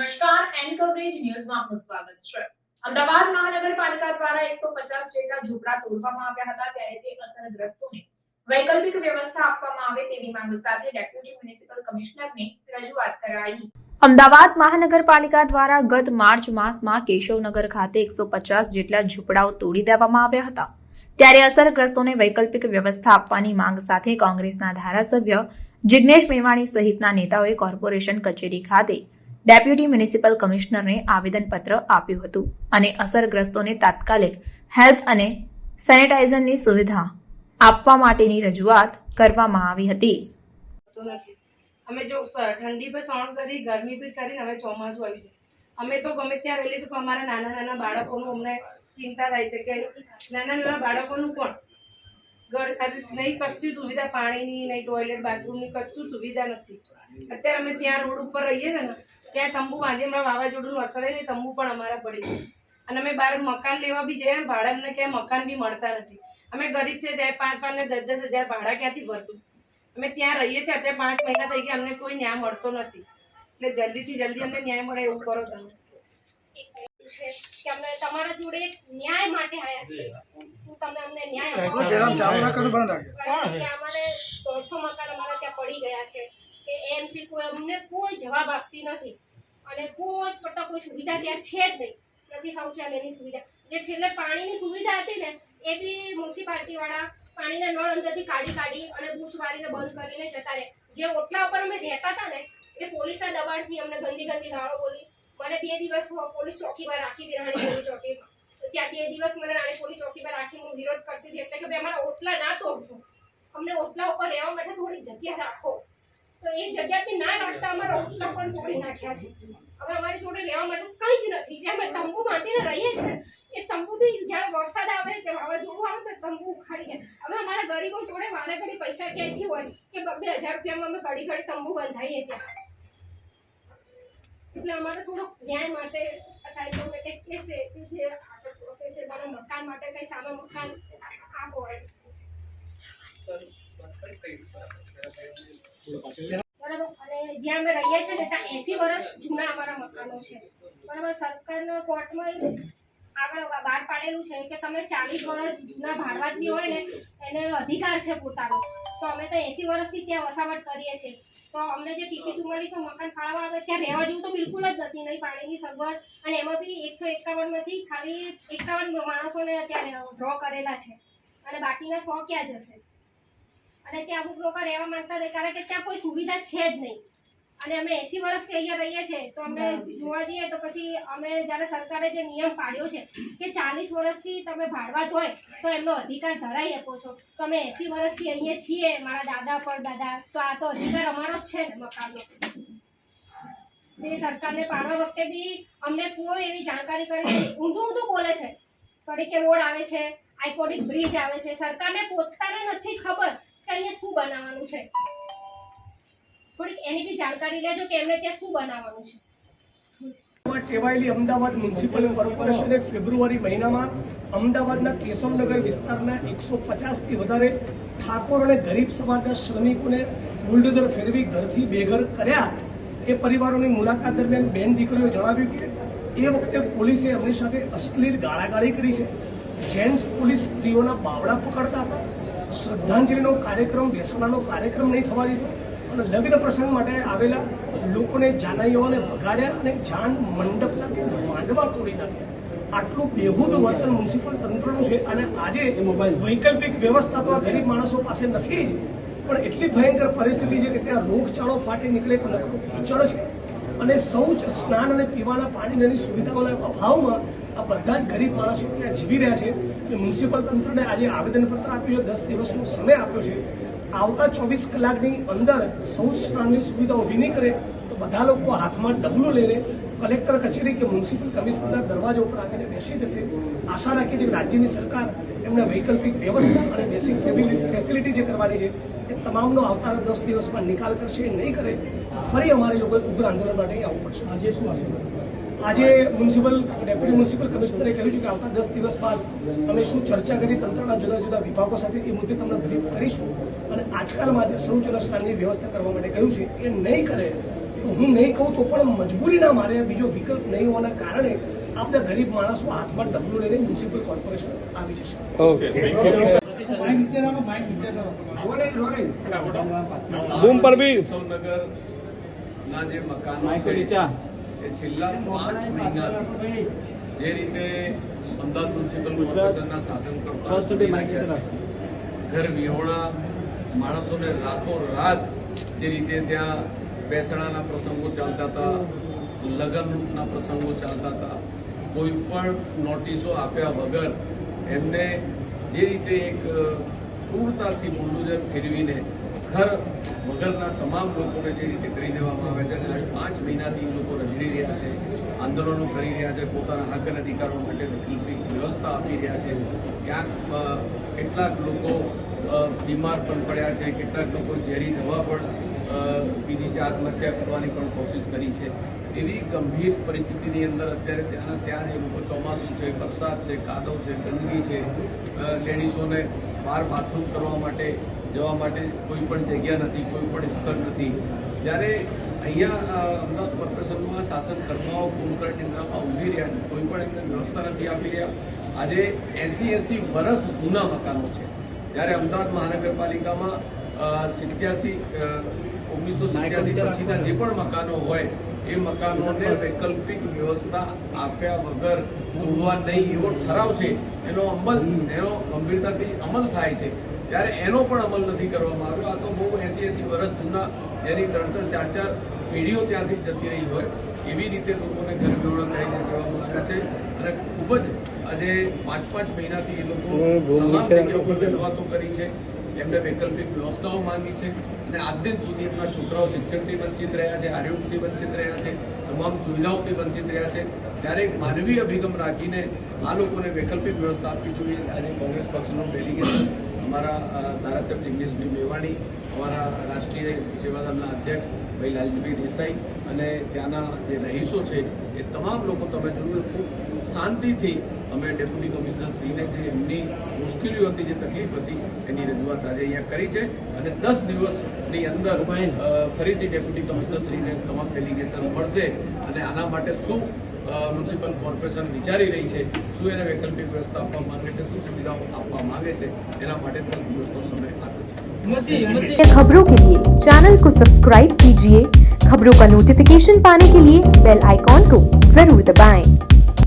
નમસ્કાર N coverage ન્યૂઝમાં આપનું સ્વાગત છે. અમદાવાદ મહાનગરપાલિકા દ્વારા એકસો પચાસ જેટલા ઝૂંપડા તોડવામાં આવ્યા હતા ત્યારે તે અસરગ્રસ્તોને વૈકલ્પિક વ્યવસ્થા આપવામાં આવે તેવી માંગ સાથે ડેપ્યુટી મ્યુનિસિપલ કમિશનરને રજૂઆત કરાઈ. અમદાવાદ મહાનગરપાલિકા દ્વારા ગત માર્ચ માસમાં કેશવનગર ખાતે એકસો પચાસ જેટલા ઝૂંપડાઓ તોડી દેવામાં આવ્યા હતા. ત્યારે અસરગ્રસ્તોને વૈકલ્પિક વ્યવસ્થા આપવાની માંગ સાથે કોંગ્રેસના ધારાસભ્ય જિગ્નેશ મેવાણી સહિતના નેતાઓએ કોર્પોરેશન કચેરી ખાતે ડેપ્યુટી મ્યુનિસિપલ કમિશનરને આવેદનપત્ર આપ્યું હતું અને અસરગ્રસ્તોને તાત્કાલિક હેલ્થ અને સેનેટાઇઝરની સુવિધા આપવા માટેની રજૂઆત કરવામાં આવી હતી. અમે જો ઠંડી પર સહન કરી, ગરમી પણ કરી હવે ચોમાસું આવ્યું છે. અમે તો ગમે ત્યાં રહેલી છે, પણ અમારા નાના નાના બાળકોનું અમને ચિંતા થાય છે કે નાના નાના બાળકોનું પણ ઘર ખાલી નહીં, કશી સુવિધા, પાણીની નહીં ટોયલેટ બાથરૂમની કશું સુવિધા નથી. અત્યારે અમે ત્યાં રોડ ઉપર રહીએ છીએ ને, ત્યાં તંબુ બાંધી હમણાં વાવાઝોડુંનું અસર નહીં તંબુ પણ અમારા પડી ગયું. અને અમે બહાર મકાન લેવા બી જઈએ ભાડા અમને ક્યાંય મકાન બી મળતા નથી. અમે ગરીબ છે જાય પાંચ પાંચ ને દસ દસ હજાર ભાડા ક્યાંથી ભરશું? અમે ત્યાં રહીએ છીએ, અત્યારે પાંચ મહિના થઈ ગયા, અમને કોઈ ન્યાય મળતો નથી. એટલે જલ્દીથી જલ્દી અમને ન્યાય મળે એવું કરો તમે. છે કે અમે તમારા જોડે ન્યાય માટે આવ્યા છીએ શું તમે અમને ન્યાય કે અમારે દોઢસો મકાન અમારા ત્યાં પડી ગયા છે કે એમસી કોઈ અમને કોઈ જવાબ આપતી નથી. અને કોઈ પટ્ટા કોઈ સુવિધા ત્યાં છે જ નહીં. નથી શૌચાલયની સુવિધા. જે છેલ્લે પાણીની સુવિધા હતી ને એ બી મ્યુનિસિપાલિટી વાળા પાણીના નળ અંદરથી કાઢી કાઢી અને બૂચ મારીને બંધ કરીને જતા રહે. જે ઓટલા ઉપર અમે રહેતા હતા ને એ પોલીસના દબાણથી અમને ગંદી ગંદી ગાળો બોલી મને બે દિવસ પોલીસ ચોકીમાં રાખી હતી રાણી પોલીસ ચોકીમાં. ત્યાં બે દિવસ મને રાણી પોલીસ ચોકીમાં રાખી હું વિરોધ કરતી હતી. એટલે કે ભાઈ અમારા ઓટલા ના તોડશો. અમને ઓટલા ઉપર રહેવા માટે થોડી જગ્યા રાખો. તો એ જગ્યાથી ના રાખતા અમારા ઓટલા પણ તોડી નાખ્યા છે. હવે અમારી જોડે રહેવા માટે કંઈ જ નથી. જે અમે તંબુ બાંધીને રહીએ છીએ, એ તંબુ બી જ્યારે વરસાદ આવે કે વાવાઝોડું આવે તો તંબુ ઉખાડી જાય હવે અમારા ગરીબો જોડે વારે ઘડી પૈસા ક્યાંયથી હોય કે બે હજાર રૂપિયામાં અમે ઘડી ઘડી તંબુ બંધાઈએ ત્યાં? એટલે અમારે થોડુંક ન્યાય માટે સાહેબોને કંઈક કહેશે કે જે આગળ પ્રોસેસ છે, મારા મકાન માટે કંઈ સામે મકાન આપો. બરાબર? અને જ્યાં અમે રહીએ છીએ ને, ત્યાં એસી વર્ષ જૂના અમારા મકાનો છે. બરાબર? સરકારના કોર્ટમાં આગળ બહાર પાડેલું છે કે તમે ચાલીસ વર્ષ જૂના ભાડવાતી હોય ને, એને અધિકાર છે પોતાનો. તો અમે તો એસી વર્ષથી ત્યાં વસાવટ કરીએ છીએ. તો અમને જે ટીપી ચુમ્માલીસનું મકાન ફાળવા આવે, ત્યાં રહેવા જેવું તો બિલકુલ જ નથી, નહીં પાણીની સગવડ. અને એમાં બી એકસો એકાવનમાંથી ખાલી એકાવન માણસોને અત્યારે ડ્રો કરેલા છે. અને બાકીના સો ક્યાં જશે? અને ત્યાં અમુક લોકો રહેવા માંગતા હોય, કારણ કે ત્યાં કોઈ સુવિધા છે જ નહીં. અને અમે એસી વર્ષથી અહીંયા રહીએ છીએ. તો અમે જોવા જઈએ તો પછી અમે જ્યારે સરકારે જે નિયમ પાડ્યો છે કે ચાલીસ વર્ષથી તમે ભાડવાત હોય તો એમનો અધિકાર ધરાઈ આપો છો. તો અમે એસી વર્ષથી અહીંયા છીએ મારા દાદા પર દાદા. તો આ તો અધિકાર અમારો જ છે ને મકાનનો. તે સરકારને પાડવા વખતે બી અમને કોઈ એવી જાણકારી કરી ઊંધું ઊંધું બોલે છે. કડી કે રોડ આવે છે આઇકોનિક બ્રિજ આવે છે. સરકારને પોતાને નથી ખબર કે અહીંયા શું બનાવવાનું છે. થોડીક એની બી જાણકારી લેજો કે એમને ત્યાં શું બનાવવાનું છે. ટેવાયેલી અમદાવાદ મ્યુનિસિપલ કોર્પોરેશને ફેબ્રુઆરી મહિનામાં અમદાવાદના કેશવનગર વિસ્તારના એકસો પચાસથી વધારે ઠાકોર અને ગરીબ સમાજના શ્રમિકોને બુલડોઝર ફેરવી ઘરથી બેઘર કર્યા. એ પરિવારોની મુલાકાત દરમિયાન બેન દીકરીઓએ જણાવ્યું કે એ વખતે પોલીસે એમની સાથે અશ્લીલ ગાળાગાળી કરી છે. જેન્ટ્સ પોલીસ સ્ત્રીઓના બાવડા પકડતા હતા. શ્રદ્ધાંજલિનો કાર્યક્રમ બેસણાનો કાર્યક્રમ નહીં થવા દીધો. અને લગ્ન પ્રસંગ માટે આવેલા લોકોને જાનૈયાઓને ભગાડ્યા અને જાન મંડપના બે માંડવા તોડી નાખ્યા. આટલું બેહુદ વર્તન મ્યુનિસિપલ તંત્રનું છે અને આજે વૈકલ્પિક વ્યવસ્થા તો આ ગરીબ માણસો પાસે નથી પણ એટલી ભયંકર પરિસ્થિતિ છે કે ત્યાં રોગચાળો ફાટી નીકળે તો નકરો કીચડ છે. અને શૌચ સ્નાન અને પીવાના પાણીની સુવિધાઓના અભાવમાં આ બધા જ ગરીબ માણસો ત્યાં જીવી રહ્યા છે. અને મ્યુનિસિપલ તંત્રને આજે આવેદનપત્ર આપ્યું છે દસ દિવસનો સમય આપ્યો છે. આવતા ચોવીસ કલાકની અંદર શૌચ સ્નાનની સુવિધા ઊભી નહીં કરે, તો બધા લોકો હાથમાં ડબલું લઈને કલેક્ટર કચેરી કે મ્યુનિસિપલ કમિશનરના દરવાજા ઉપર આવીને બેસી જશે. આશા રાખીએ છીએ રાજ્યની સરકાર એમને વૈકલ્પિક વ્યવસ્થા અને બેસિક ફેસિલિટી જે કરવાની છે, એ તમામનો આવતા દસ દિવસમાં નિકાલ કરશે નહીં કરે, ફરી અમારે લોકો ઉગ્ર આંદોલન માટે આવવું પડશે. આજે શું આજે મ્યુનિસિપલ ડેપ્યુટી મ્યુનિસિપલ કમિશનરે કહ્યું છે કે આવતા દસ દિવસ બાદ અમે શું ચર્ચા કરી તંત્રના જુદા જુદા વિભાગો સાથે એ મુદ્દે તમને બ્રીફ કરીશું. અને આજકાલમાં જે શૌચ સ્નાનની વ્યવસ્થા કરવા માટે કહ્યું છે એ નહીં કરે તો હું નહીં કહું તો પણ મજબૂરીના મારે બીજો વિકલ્પ નહીં હોવાના કારણે આપણા ગરીબ માણસો હાથમાં ડબલું લઈને મ્યુનિસિપલ કોર્પોરેશન આવી જશે. બૂમ પર બી કેશવનગર ના જે મકાનો છે એ છેલ્લા પાંચ મહિનાથી જે રીતે અમદાવાદ મ્યુનિસિપલ કોર્પોરેશનના શાસન કરતા. ઘર વિહોણા માણસોને રાતો રાત જે રીતે ત્યાં બેસણાના પ્રસંગો ચાલતા હતા લગ્નના પ્રસંગો ચાલતા હતા કોઈ પણ નોટિસો આપ્યા વગર એમને જે રીતે એક ક્રૂરતાથી બુલડોઝર ફેરવીને ઘર વગરના તમામ લોકોને જે રીતે કરી દેવામાં આવે છે અને પાંચ મહિનાથી એ લોકો રજડી રહ્યા છે, આંદોલનો કરી રહ્યા છે, પોતાના હક અને અધિકારો માટે વ્યવસ્થા આપી રહ્યા છે. ક્યાંક કેટલાક લોકો બીમાર પણ પડ્યા છે, કેટલાક લોકો ઝેરી દવા પણ પીધી છે, આત્મહત્યા કરવાની પણ કોશિશ કરી છે. એવી ગંભીર પરિસ્થિતિની અંદર અત્યારે ત્યાંના ત્યાં એ લોકો ચોમાસું છે, વરસાદ છે, કાદવ છે, ગંદકી છે. લેડીઝોને બહાર બાથરૂમ કરવા માટે જવા માટે કોઈ પણ જગ્યા નથી, કોઈ પણ સ્થળ નથી. ત્યારે અહીંયા અમદાવાદ કોર્પોરેશનમાં શાસનકર્તાઓ કુંભકર્ણ નિંદ્રામાં ઊભી રહ્યા છે. કોઈ પણ એમને વ્યવસ્થા નથી આપી રહ્યા. આજે એસી એસી વર્ષ જૂના મકાનો છે. જ્યારે અમદાવાદ મહાનગરપાલિકામાં સિત્યાસી ઓગણીસો સિત્યાસી પછીના જે પણ મકાનો હોય એ મકાનોને વૈકલ્પિક વ્યવસ્થા આપ્યા વગર તોડવા નહીં એવો ઠરાવ છે. એનો અમલ, એનો ગંભીરતાથી અમલ થાય છે. ત્યારે એનો પણ અમલ નથી કરવામાં આવ્યો, આ તો બહુ એસી એસી વર્ષ જૂના, એની ત્રણ ત્રણ ચાર ચાર પેઢીઓ ત્યાંથી જતી રહી હોય, એવી રીતે લોકોને ઘર વિવરણ કરીને જવામાં આવ્યા છે. અને ખૂબ જ આજે પાંચ પાંચ મહિનાથી એ લોકો તમામ કરી છે. એમને વૈકલ્પિક વ્યવસ્થાઓ માંગી છે. અને આજ દિન સુધી એમના છોકરાઓ શિક્ષણથી વંચિત રહ્યા છે આરોગ્યથી વંચિત રહ્યા છે તમામ સુવિધાઓથી વંચિત રહ્યા છે. ત્યારે એક માનવીય અભિગમ રાખીને આ લોકોને વૈકલ્પિક વ્યવસ્થા આપવી જોઈએ. અને કોંગ્રેસ પક્ષનું ડેલિગેશન અમારા ધારાસભ્ય જિગ્નેશભાઈ મેવાણી અમારા રાષ્ટ્રીય સેવાદળના અધ્યક્ષ ભાઈ લાલજીભાઈ દેસાઈ અને ત્યાંના જે રહીશો છે એ તમામ લોકો તમે જોયું ખૂબ શાંતિથી અમે ડેપ્યુટી કમિશનર શ્રીને જે એમની મુશ્કેલીઓ હતી, જે તકલીફ હતી, એની રજૂઆત આજે અહીંયા કરી છે અને દસ દિવસની અંદર ફરીથી ડેપ્યુટી કમિશનર શ્રીને તમામ ડેલિગેશન મળશે અને આના માટે શું મ્યુનિસિપલ કોર્પોરેશન વિચારી રહી છે શું એને વૈકલ્પિક વ્યવસ્થા આપવા માંગે છે શું સુવિધાઓ આપવા માંગે છે એના માટે દસ દિવસનો સમય આપ્યો છે खबरों के लिए चैनल को सब्सक्राइब कीजिए खबरों का नोटिफिकेशन पाने के लिए बेल आइकॉन को जरूर दबाएं।